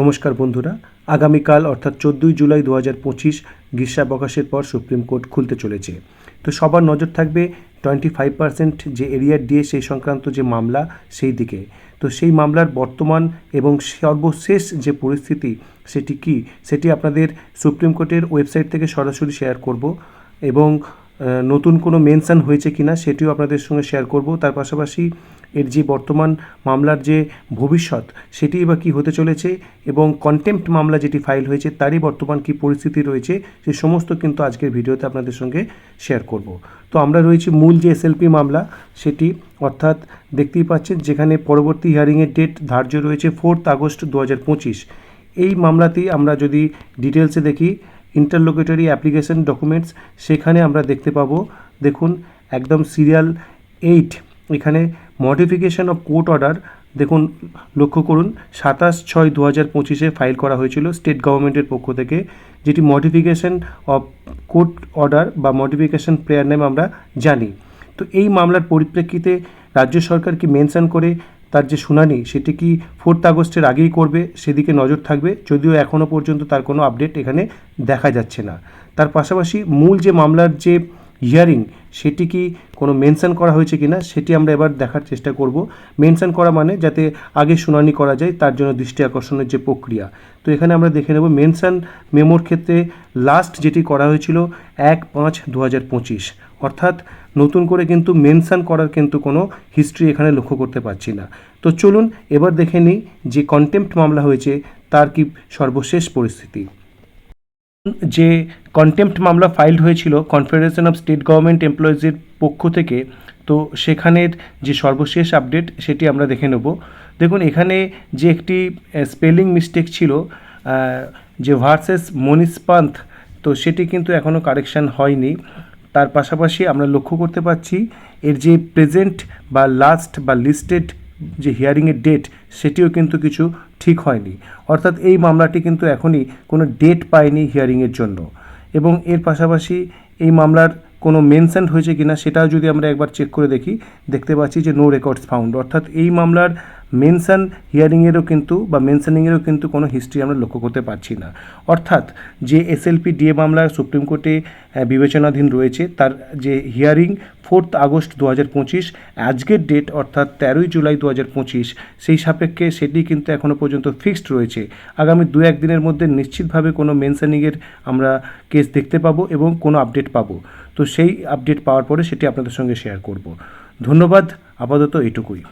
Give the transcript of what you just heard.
নমস্কার বন্ধুরা। আগামীকাল অর্থাৎ চোদ্দোই জুলাই দু হাজার পঁচিশ গ্রীষ্মাবকাশের পর সুপ্রিম কোর্ট খুলতে চলেছে। তো সবার নজর থাকবে টোয়েন্টি ফাইভ পার্সেন্ট যে এরিয়ার দিয়ে সেই সংক্রান্ত যে মামলা, সেই দিকে। তো সেই মামলার বর্তমান এবং সর্বশেষ যে পরিস্থিতি, সেটি কি, সেটি আপনাদের সুপ্রিম কোর্টের ওয়েবসাইট থেকে সরাসরি শেয়ার করব এবং নতুন কোনো মেনশন হয়েছে কিনা, সেটিও আপনাদের সঙ্গে শেয়ার করব। তার পাশাপাশি এর যে বর্তমান মামলার যে ভবিষ্যৎ সেটি বা কী হতে চলেছে এবং কন্টেম্পট মামলা যেটি ফাইল হয়েছে, তারই বর্তমান কী পরিস্থিতি রয়েছে, সে সমস্ত কিন্তু আজকের ভিডিওতে আপনাদের সঙ্গে শেয়ার করব। তো আমরা রয়েছি মূল যে এসএলপি মামলা, সেটি অর্থাৎ দেখতেই পাচ্ছেন যেখানে পরবর্তী হিয়ারিংয়ের ডেট ধার্য রয়েছে ফোর্থ আগস্ট দু হাজার পঁচিশ। এই মামলাতেই আমরা যদি ডিটেলসে দেখি ইন্টারলোকেটরি অ্যাপ্লিকেশন ডকুমেন্টস সেখানে আমরা দেখতে পাবো, দেখুন, একদম সিরিয়াল এইট এখানে মডিফিকেশন অফ কোর্ট অর্ডার দেখুন, লক্ষ্য করুন, সাতাশ ছয় দু হাজার পঁচিশে ফাইল করা হয়েছিল স্টেট গভর্নমেন্টের পক্ষ থেকে, যেটি মডিফিকেশন অফ কোর্ট অর্ডার বা মডিফিকেশন প্রেয়ার নেম আমরা জানি। তো এই মামলার পরিপ্রেক্ষিতে রাজ্য সরকার কি মেনশন করে তার যে শুনানি, সেটি কি ফোর্থ আগস্টের আগেই করবে, সেদিকে নজর থাকবে, যদিও এখনও পর্যন্ত তার কোনো আপডেট এখানে দেখা যাচ্ছে না। তার পাশাপাশি মূল যে মামলার যে হিয়ারিং সেটি কি কোনো মেনশন করা হয়েছে কিনা, সেটি আমরা এবার দেখার চেষ্টা করব। মেনশন করা মানে যাতে আগে শুনানি করা যায়, তার জন্য দৃষ্টি আকর্ষণের যে প্রক্রিয়া। তো এখানে আমরা দেখে নেব মেনশন মেমোর ক্ষেত্রে লাস্ট যেটি করা হয়েছিল এক পাঁচ দু হাজার পঁচিশ। অর্থাৎ নতুন করে কিন্তু মেনশন করার কিন্তু কোনো হিস্ট্রি এখানে লক্ষ্য করতে পারছি না। তো চলুন এবার দেখে নিই যে কন্টেম্পট মামলা হয়েছে, তার কি সর্বশেষ পরিস্থিতি। যে কন্টেম্পট মামলা ফাইল হয়েছিল কনফেডারেশন অফ স্টেট গভর্নমেন্ট এমপ্লয়িজের পক্ষ থেকে, তো সেখানের যে সর্বশেষ আপডেট সেটি আমরা দেখে নেব। দেখুন, এখানে যে একটি স্পেলিং মিস্টেক ছিল যে ভার্সেস মনীষ পান্থ তো সেটি কিন্তু এখনও কারেকশান হয়নি। তার পাশাপাশি আমরা লক্ষ্য করতে পারছি, এর যে প্রেজেন্ট বা লাস্ট বা লিস্টেড যে হিয়ারিংয়ের ডেট সেটিও কিন্তু কিছু ঠিক হয়নি। অর্থাৎ এই মামলাটি কিন্তু এখনই কোনো ডেট পায়নি হিয়ারিংয়ের জন্য। এবং এর পাশাপাশি এই মামলার কোনো মেনশন হয়েছে কিনা, সেটাও যদি আমরা একবার চেক করে দেখি, দেখতে পাচ্ছি যে নো রেকর্ডস ফাউন্ড অর্থাৎ এই মামলার মেনশন হিয়ারিংয়েরও কিন্তু বা মেনশনিংয়েরও কিন্তু কোনো হিস্ট্রি আমরা লক্ষ্য করতে পারছি না। অর্থাৎ যে এসএলপি ডিএ মামলা সুপ্রিম কোর্টে বিবেচনাধীন রয়েছে, তার যে হিয়ারিং ফোর্থ আগস্ট দু হাজার পঁচিশ, আজকের ডেট অর্থাৎ তেরোই জুলাই দু হাজার পঁচিশ, সেই সাপেক্ষে সেটি কিন্তু এখনও পর্যন্ত ফিক্সড রয়েছে। আগামী দু একদিনের মধ্যে নিশ্চিতভাবে কোনো মেনশনিংয়ের আমরা কেস দেখতে পাবো এবং কোনো আপডেট পাবো। তো সেই আপডেট পাওয়ার পরে সেটি আপনাদের সঙ্গে শেয়ার করব। ধন্যবাদ, আপাতত এটুকুই।